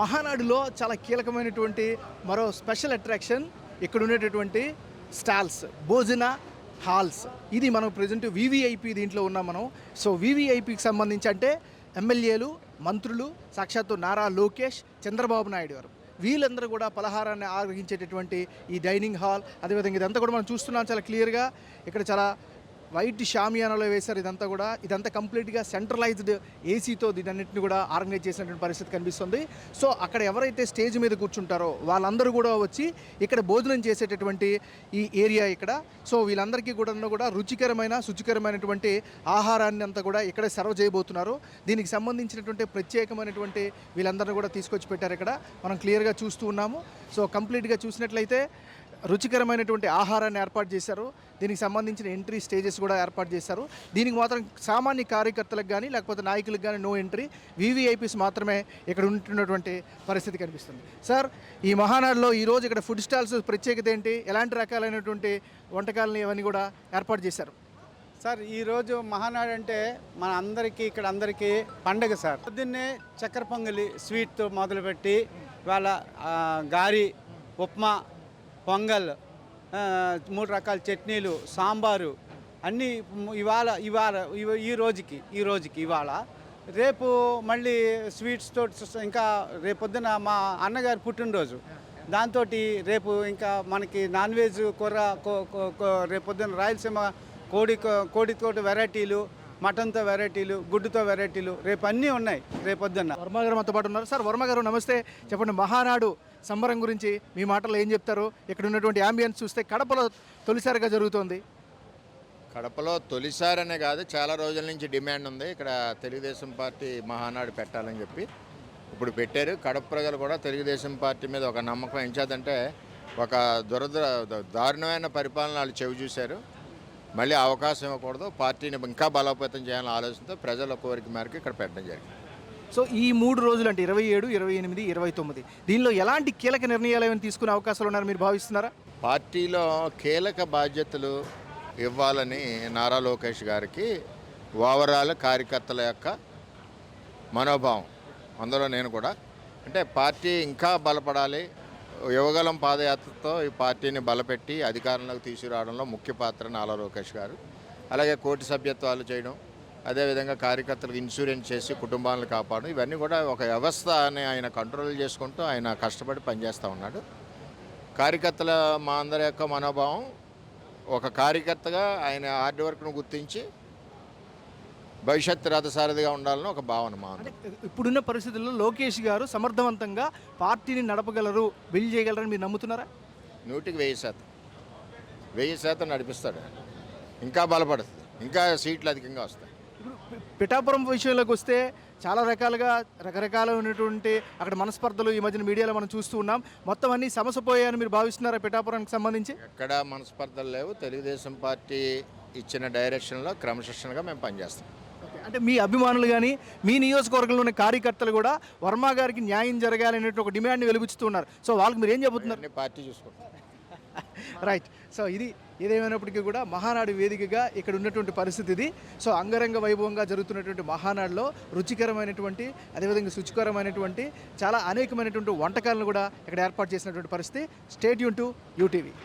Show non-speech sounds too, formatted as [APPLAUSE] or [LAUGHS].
మహానాడులో చాలా కీలకమైనటువంటి మరో స్పెషల్ అట్రాక్షన్ ఇక్కడ ఉండేటటువంటి స్టాల్స్ భోజన హాల్స్. ఇది మనం ప్రజెంట్ వివిఐపి దీంట్లో ఉన్నాం మనం. సో వివిఐపికి సంబంధించి అంటే ఎమ్మెల్యేలు మంత్రులు సాక్షాత్తు నారా లోకేష్ చంద్రబాబు నాయుడు గారు. వీళ్ళందరూ కూడా పలహారాన్ని ఆగ్రహించేటటువంటి ఈ డైనింగ్ హాల్ అదేవిధంగా ఇదంతా కూడా మనం చూస్తున్నాం చాలా క్లియర్గా. ఇక్కడ చాలా వైట్ షామియానాలో వేశారు. ఇదంతా కూడా ఇదంతా కంప్లీట్గా సెంట్రలైజ్డ్ ఏసీతో దీనన్నింటిని కూడా ఆర్గనైజ్ చేసినటువంటి పరిస్థితి కనిపిస్తుంది. సో అక్కడ ఎవరైతే స్టేజ్ మీద కూర్చుంటారో వాళ్ళందరూ కూడా వచ్చి ఇక్కడ భోజనం చేసేటటువంటి ఈ ఏరియా ఇక్కడ. సో వీళ్ళందరికీ కూడా కూడా రుచికరమైన శుచికరమైనటువంటి ఆహారాన్ని అంతా కూడా ఇక్కడ సర్వ్ చేయబోతున్నారు. దీనికి సంబంధించినటువంటి ప్రత్యేకమైనటువంటి వీళ్ళందరూ కూడా తీసుకొచ్చి పెట్టారు ఇక్కడ. మనం క్లియర్గా చూస్తూ ఉన్నాము. సో కంప్లీట్గా చూసినట్లయితే రుచికరమైనటువంటి ఆహారాన్ని ఏర్పాటు చేశారు. దీనికి సంబంధించిన ఎంట్రీ స్టేజెస్ కూడా ఏర్పాటు చేశారు. దీనికి మాత్రం సామాన్య కార్యకర్తలకు కానీ లేకపోతే నాయకులకు కానీ నో ఎంట్రీ వీవీఐపీస్ మాత్రమే ఇక్కడ ఉంటున్నటువంటి పరిస్థితి కనిపిస్తుంది. సార్ ఈ మహానాడులో ఈరోజు ఇక్కడ ఫుడ్ స్టాల్స్ ప్రత్యేకత ఏంటి? ఎలాంటి రకాలైనటువంటి వంటకాలని ఇవన్నీ కూడా ఏర్పాటు చేశారు. సార్ ఈరోజు మహానాడు అంటే మన అందరికీ ఇక్కడ అందరికీ పండగ సార్. పొద్దున్నే చక్కెర పొంగలి స్వీట్తో మొదలుపెట్టి వాళ్ళ గారి ఉప్మా పొంగల్ మూడు రకాల చట్నీలు సాంబారు అన్నీ ఇవాళ ఇవాళ ఈ రోజుకి ఈ రోజుకి ఇవాళ. రేపు మళ్ళీ స్వీట్స్ తోటి ఇంకా రేపొద్దున మా అన్నగారి పుట్టినరోజు. దాంతో రేపు ఇంకా మనకి నాన్ వెజ్ కూర కో- కో- కో- రేపొద్దున రాయలసీమ కోడి కో- కోడితోటి వెరైటీలు మటన్తో వెరైటీలు గుడ్డుతో వెరైటీలు రేపు అన్నీ ఉన్నాయి రేపొద్దున్న వర్మ గారు పాటు ఉన్నారు. సార్ వర్మ గారు నమస్తే. చెప్పండి మహానాడు సంబరం గురించి మీ మాటలు ఏం చెప్తారు ఇక్కడ ఉన్నటువంటి అంబియన్స్ చూస్తే కడపలో తొలిసారిగా జరుగుతోంది. కడపలో తొలిసారనే కాదు చాలా రోజుల నుంచి డిమాండ్ ఉంది. ఇక్కడ తెలుగుదేశం పార్టీ మహానాడు పెట్టాలని చెప్పి ఇప్పుడు పెట్టారు. కడప ప్రజలు కూడా తెలుగుదేశం పార్టీ మీద ఒక నమ్మకం ఎంచేదంటే ఒక దురద దారుణమైన పరిపాలన వాళ్ళు చెవి చూశారు. మళ్ళీ అవకాశం ఇవ్వకూడదు. పార్టీని ఇంకా బలోపేతం చేయాలని ఆలోచనతో ప్రజల కోరిక మేరకు ఇక్కడ పెట్టడం జరిగింది. సో ఈ మూడు రోజులు అంటే ఇరవై ఏడు ఇరవై ఎనిమిది ఇరవై తొమ్మిది. దీనిలో ఎలాంటి కీలక నిర్ణయాలు ఏమైనా తీసుకునే అవకాశాలు ఉన్నారు మీరు భావిస్తున్నారా? పార్టీలో కీలక బాధ్యతలు ఇవ్వాలని నారా లోకేష్ గారికి ఓవరాల్ కార్యకర్తల యొక్క మనోభావం. అందులో నేను కూడా. అంటే పార్టీ ఇంకా బలపడాలి. యువగలం పాదయాత్రతో ఈ పార్టీని బలపెట్టి అధికారంలోకి తీసుకురావడంలో ముఖ్య పాత్ర నారా లోకేష్ గారు. అలాగే కోటి సభ్యత్వాలు చేయడం. అదేవిధంగా కార్యకర్తలకు ఇన్సూరెన్స్ చేసి కుటుంబాలను కాపాడడం ఇవన్నీ కూడా ఒక వ్యవస్థని ఆయన కంట్రోల్ చేసుకుంటూ ఆయన కష్టపడి పనిచేస్తూ ఉన్నాడు. కార్యకర్తల మా అందరి యొక్క మనోభావం ఒక కార్యకర్తగా ఆయన హార్డ్ వర్క్ను గుర్తించి భవిష్యత్ రథసారథిగా ఉండాలని ఒక భావన మా ఇప్పుడున్న పరిస్థితుల్లో లోకేష్ గారు సమర్థవంతంగా పార్టీని నడపగలరు బిల్డ్ చేయగలరని మీరు నమ్ముతున్నారా? నూటికి వెయ్యి శాతం. వెయ్యి శాతం నడిపిస్తాడు. ఇంకా బలపడుతుంది. ఇంకా సీట్లు అధికంగా వస్తాయి. పిఠాపురం విషయంలోకి వస్తే చాలా రకాలుగా రకరకాలైనటువంటి అక్కడ మనస్పర్ధలు ఈ మధ్యన మీడియాలో మనం చూస్తూ ఉన్నాం. మొత్తం అన్ని సమసపోయాయని మీరు భావిస్తున్నారా పిఠాపురానికి సంబంధించి? ఎక్కడ మనస్పర్ధలు లేవు. తెలుగుదేశం పార్టీ ఇచ్చిన డైరెక్షన్లో క్రమశిక్షణగా మేము పనిచేస్తాం. ఓకే. అంటే మీ అభిమానులు కానీ మీ నియోజకవర్గంలో ఉన్న కార్యకర్తలు కూడా వర్మ గారికి న్యాయం జరగాలి అనేటువంటి ఒక డిమాండ్ని వెలుగుచుతున్నారు సో వాళ్ళకి మీరు ఏం చెబుతున్నారు? పార్టీ చూసుకుంటాం. [LAUGHS] రైట్. సో ఇది ఏదేమైనప్పటికీ కూడా మహానాడు వేదికగా ఇక్కడ ఉన్నటువంటి పరిస్థితి ఇది. సో అంగరంగ వైభవంగా జరుగుతున్నటువంటి మహానాడులో రుచికరమైనటువంటి అదేవిధంగా శుచికరమైనటువంటి చాలా అనేకమైనటువంటి వంటకాలను కూడా ఇక్కడ ఏర్పాటు చేసినటువంటి పరిస్థితి. State Yoon to UTV